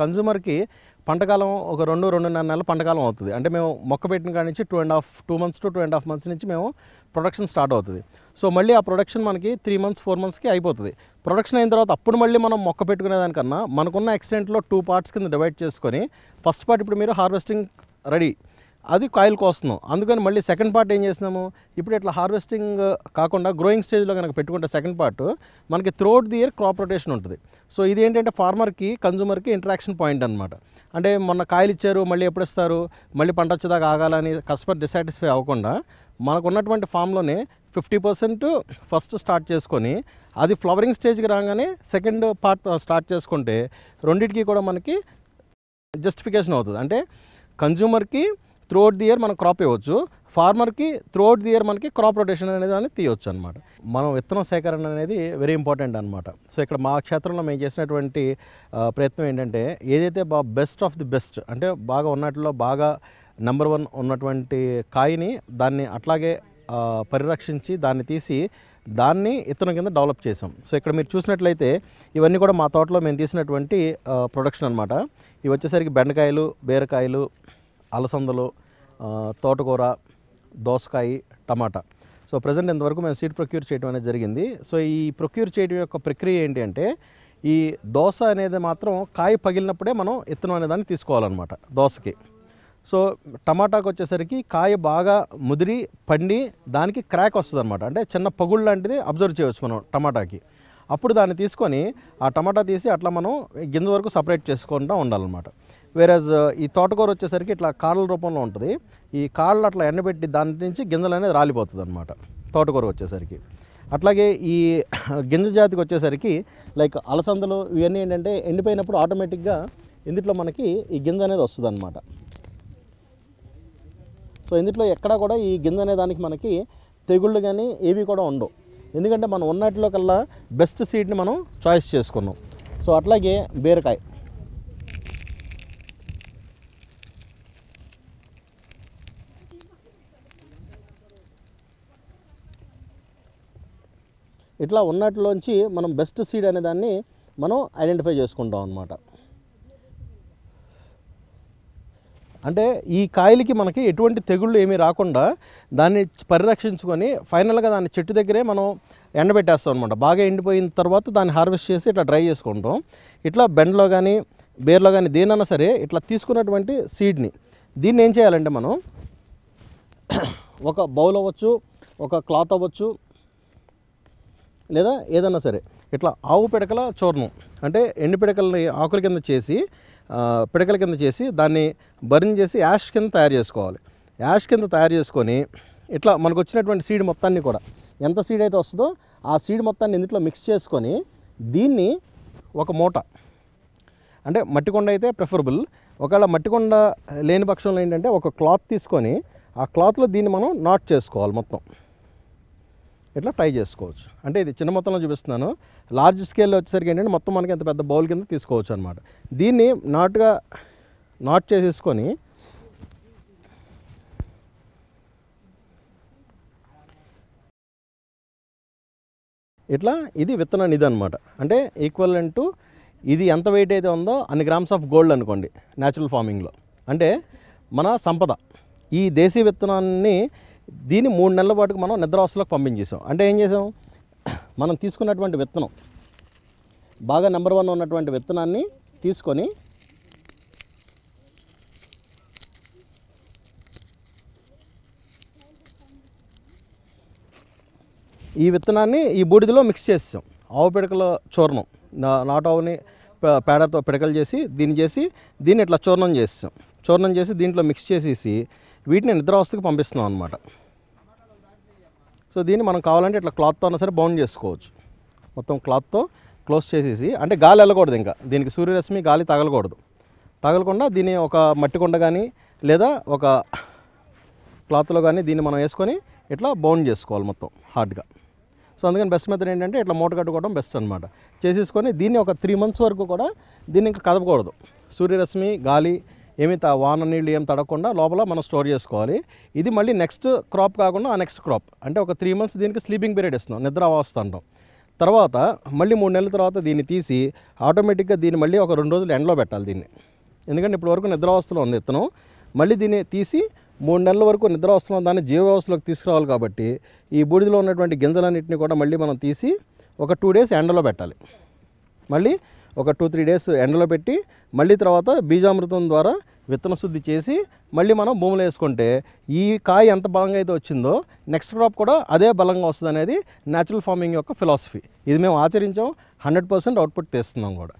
కన్జ్యూమర్కి పంటకాలం ఒక రెండు రెండున్నర నెలల పంటకాలం అవుతుంది. అంటే మేము మొక్క పెట్టిన కాడి నుంచి two and half two months to two and half months నుంచి మేము ప్రొడక్షన్ స్టార్ట్ అవుతుంది. సో మళ్ళీ ఆ ప్రొడక్షన్ మనకి త్రీ మంత్స్ ఫోర్ మంత్స్కి అయిపోతుంది. ప్రొడక్షన్ అయిన తర్వాత అప్పుడు మళ్ళీ మనం మొక్క పెట్టుకునేదానికన్నా మనకున్న ఎక్స్టెంట్లో టూ పార్ట్స్ కింద డివైడ్ చేసుకొని ఫస్ట్ పార్ట్ ఇప్పుడు మీరు హార్వెస్టింగ్ రెడీ అది కాయలు కోస్తున్నాం. అందుకని మళ్ళీ సెకండ్ పార్ట్ ఏం చేసినాము? ఇప్పుడు ఇట్లా హార్వెస్టింగ్ కాకుండా గ్రోయింగ్ స్టేజ్లో కనుక పెట్టుకుంటే సెకండ్ పార్ట్ మనకి throughout the year crop rotation ఉంటుంది. సో ఇది ఏంటంటే ఫార్మర్కి కన్జ్యూమర్కి ఇంటరాక్షన్ పాయింట్ అనమాట అంటే మొన్న కాయలు ఇచ్చారు మళ్ళీ ఎప్పుడు ఇస్తారు మళ్ళీ పంట వచ్చేదాకా ఆగాలని కస్టమర్ డిసాటిస్ఫై అవ్వకుండా మనకున్నటువంటి ఫామ్లోనే ఫిఫ్టీ పర్సెంట్ ఫస్ట్ స్టార్ట్ చేసుకొని అది ఫ్లవరింగ్ స్టేజ్కి రాగానే సెకండ్ పార్ట్ స్టార్ట్ చేసుకుంటే రెండింటికి కూడా మనకి జస్టిఫికేషన్ అవుతుంది. అంటే కన్జ్యూమర్కి త్రూఅవుట్ ది ఇయర్ మనం క్రాప్ ఇవ్వచ్చు ఫార్మర్కి త్రూఅవుట్ ది ఇయర్ మనకి క్రాప్ రొటేషన్ అనేది దాన్ని తీయవచ్చు అనమాట మనం విత్తనం సేకరణ అనేది వెరీ ఇంపార్టెంట్ అనమాట సో ఇక్కడ మా క్షేత్రంలో మేము చేసినటువంటి ప్రయత్నం ఏంటంటే ఏదైతే బాగా బెస్ట్ ఆఫ్ ది బెస్ట్ అంటే బాగా ఉన్నట్లో బాగా నెంబర్ వన్ ఉన్నటువంటి కాయని దాన్ని అట్లాగే పరిరక్షించి దాన్ని తీసి దాన్ని ఇతను కింద డెవలప్ చేసాం సో ఇక్కడ మీరు చూసినట్లయితే ఇవన్నీ కూడా మా తోటలో మేము తీసినటువంటి ప్రొడక్షన్ అనమాట ఇవి వచ్చేసరికి బెండకాయలు బీరకాయలు అలసందలు తోటకూర దోసకాయ టమాటా. సో ప్రజెంట్ ఇంతవరకు మేము సీడ్ ప్రొక్యూర్ చేయడం అనేది జరిగింది. సో ఈ ప్రొక్యూర్ చేయడం యొక్క ప్రక్రియ ఏంటి అంటే ఈ దోశ అనేది మాత్రం కాయ పగిలినప్పుడే మనం ఇత్తనం అనే దాన్ని తీసుకోవాలన్నమాట దోసకి. సో టమాటాకు వచ్చేసరికి కాయ బాగా ముదిరి పండి దానికి క్రాక్ వస్తుంది అనమాట అంటే చిన్న పగుళ్ళు లాంటిది అబ్జర్వ్ చేయవచ్చు మనం టమాటాకి. అప్పుడు దాన్ని తీసుకొని ఆ టమాటా తీసి అట్లా మనం గింజ వరకు సపరేట్ చేసుకుంటూ ఉండాలన్నమాట. వేరేజ్ uh, ఈ తోటకూర వచ్చేసరికి ఇట్లా కాళ్ళ రూపంలో ఉంటుంది. ఈ కాళ్ళు అట్లా ఎండబెట్టి దాని నుంచి గింజలు అనేది రాలిపోతుంది అనమాట తోటకూర వచ్చేసరికి. అట్లాగే ఈ గింజ జాతికి వచ్చేసరికి లైక్ అలసందలు ఇవన్నీ ఏంటంటే ఎండిపోయినప్పుడు ఆటోమేటిక్గా ఇందుట్లో మనకి ఈ గింజ అనేది వస్తుంది అనమాట సో ఇందులో ఎక్కడా కూడా ఈ గింజ అనే దానికి మనకి తెగుళ్ళు కానీ ఏవి కూడా ఉండవు. ఎందుకంటే మనం ఉన్నట్లో కల్లా బెస్ట్ సీడ్ని మనం చాయిస్ చేసుకున్నాం. సో అట్లాగే బీరకాయ. ఇట్లా ఉన్నట్లోంచి మనం బెస్ట్ సీడ్ అనే దాన్ని మనం ఐడెంటిఫై చేసుకుంటాం అనమాట అంటే ఈ కాయలకి మనకి ఎటువంటి తెగుళ్ళు ఏమీ రాకుండా దాన్ని పరిరక్షించుకొని ఫైనల్గా దాన్ని చెట్టు దగ్గరే మనం ఎండబెట్టేస్తాం అనమాట బాగా ఎండిపోయిన తర్వాత దాన్ని హార్వెస్ట్ చేసి ఇట్లా డ్రై చేసుకుంటాం. ఇట్లా బెండ్లో కానీ బేర్లో కానీ దేనన్నా సరే ఇట్లా తీసుకున్నటువంటి సీడ్ని దీన్ని ఏం చేయాలంటే మనం ఒక బౌల్ అవ్వచ్చు ఒక క్లాత్ అవ్వచ్చు లేదా ఏదన్నా సరే. ఇట్లా ఆవు పిడకల చూర్ణం అంటే ఎండు పిడకల్ని ఆకుల కింద చేసి పిడకల కింద చేసి దాన్ని బర్న్ చేసి యాష్ కింద తయారు చేసుకోవాలి. యాష్ కింద తయారు చేసుకొని ఇట్లా మనకు వచ్చినటువంటి సీడ్ మొత్తాన్ని కూడా ఎంత సీడ్ అయితే వస్తుందో ఆ సీడ్ మొత్తాన్ని ఇందులో మిక్స్ చేసుకొని దీన్ని ఒక మూట అంటే మట్టి కొండ అయితే ప్రిఫరబుల్. ఒకవేళ మట్టి కొండ లేని పక్షంలో ఏంటంటే ఒక క్లాత్ తీసుకొని ఆ క్లాత్లో దీన్ని మనం నాట్ చేసుకోవాలి మొత్తం. ఇట్లా ట్రై చేసుకోవచ్చు. అంటే ఇది చిన్న మొత్తంలో చూపిస్తున్నాను. లార్జ్ స్కేల్లో వచ్చేసరికి ఏంటంటే మొత్తం మనకి ఎంత పెద్ద బౌల్ కింద తీసుకోవచ్చు అనమాట దీన్ని నాటుగా నాట్ చేసేసుకొని ఇట్లా ఇది విత్తన నిధి అనమాట అంటే ఈక్వల్ టు ఇది ఎంత వెయిట్ అయితే ఉందో అన్ని గ్రామ్స్ ఆఫ్ గోల్డ్ అనుకోండి న్యాచురల్ ఫార్మింగ్లో అంటే మన సంపద. ఈ దేశీ విత్తనాన్ని దీన్ని మూడు నెలల పాటుకు మనం నిద్రావస్థలకు పంపించేసాం అంటే ఏం చేసాం మనం తీసుకున్నటువంటి విత్తనం బాగా నెంబర్ వన్ ఉన్నటువంటి విత్తనాన్ని తీసుకొని ఈ విత్తనాన్ని ఈ బూడిదలో మిక్స్ చేసాం ఆవు పిడకల చూర్ణం నా- నాటు ఆవుని పే- పేడతో పిడకలు చేసి దీన్ని చేసి దీన్ని ఇట్లా చూర్ణం చేసాం చూర్ణం చేసి దీంట్లో మిక్స్ చేసేసి వీటిని నిద్రావస్థకు పంపిస్తున్నాం అనమాట సో దీన్ని మనం కావాలంటే ఇట్లా క్లాత్తో అయినా సరే బౌండ్ చేసుకోవచ్చు. మొత్తం క్లాత్తో క్లోజ్ చేసేసి అంటే గాలి వెళ్ళకూడదు ఇంకా. దీనికి సూర్యరశ్మి గాలి తగలకూడదు. తగలకుండా దీన్ని ఒక మట్టి కొండ కానీ లేదా ఒక క్లాత్లో కానీ దీన్ని మనం వేసుకొని ఇట్లా బౌండ్ చేసుకోవాలి మొత్తం హార్డ్గా. సో అందుకని బెస్ట్ మెథడ్ ఏంటంటే ఇట్లా మూట కట్టుకోవడం బెస్ట్ అనమాట చేసేసుకొని దీన్ని ఒక త్రీ మంత్స్ వరకు కూడా దీన్ని ఇంకా కదపకూడదు. సూర్యరశ్మి గాలి ఏమి త వాన నీళ్ళు ఏం తడకుండా లోపల మనం స్టోర్ చేసుకోవాలి. ఇది మళ్ళీ నెక్స్ట్ క్రాప్ కాకుండా ఆ నెక్స్ట్ క్రాప్. అంటే ఒక త్రీ మంత్స్ దీనికి స్లీపింగ్ పీరియడ్ ఇస్తున్నాం నిద్ర అవస్థ అంటాం. తర్వాత మళ్ళీ మూడు నెలల తర్వాత దీన్ని తీసి ఆటోమేటిక్గా దీన్ని మళ్ళీ ఒక రెండు రోజులు ఎండలో పెట్టాలి దీన్ని. ఎందుకంటే ఇప్పటివరకు నిద్రావస్థలో ఉంది ఇత్తనం. మళ్ళీ దీన్ని తీసి మూడు నెలల వరకు నిద్రావస్థలో దాన్ని జీవవ్యవస్థలోకి తీసుకురావాలి కాబట్టి ఈ బూడిదలో ఉన్నటువంటి గింజలన్నింటినీ కూడా మళ్ళీ మనం తీసి ఒక టూ డేస్ ఎండలో పెట్టాలి. మళ్ళీ ఒక టూ త్రీ డేస్ ఎండలో పెట్టి మళ్ళీ తర్వాత బీజామృతం ద్వారా విత్తన శుద్ధి చేసి మళ్ళీ మనం భూమిలో వేసుకుంటే ఈ కాయ ఎంత బలంగా అయితే వచ్చిందో నెక్స్ట్ క్రాప్ కూడా అదే బలంగా వస్తుంది అనేది న్యాచురల్ ఫార్మింగ్ యొక్క ఫిలాసఫీ ఇది మేము ఆచరించాం హండ్రెడ్ పర్సెంట్ అవుట్పుట్ తీస్తున్నాం కూడా.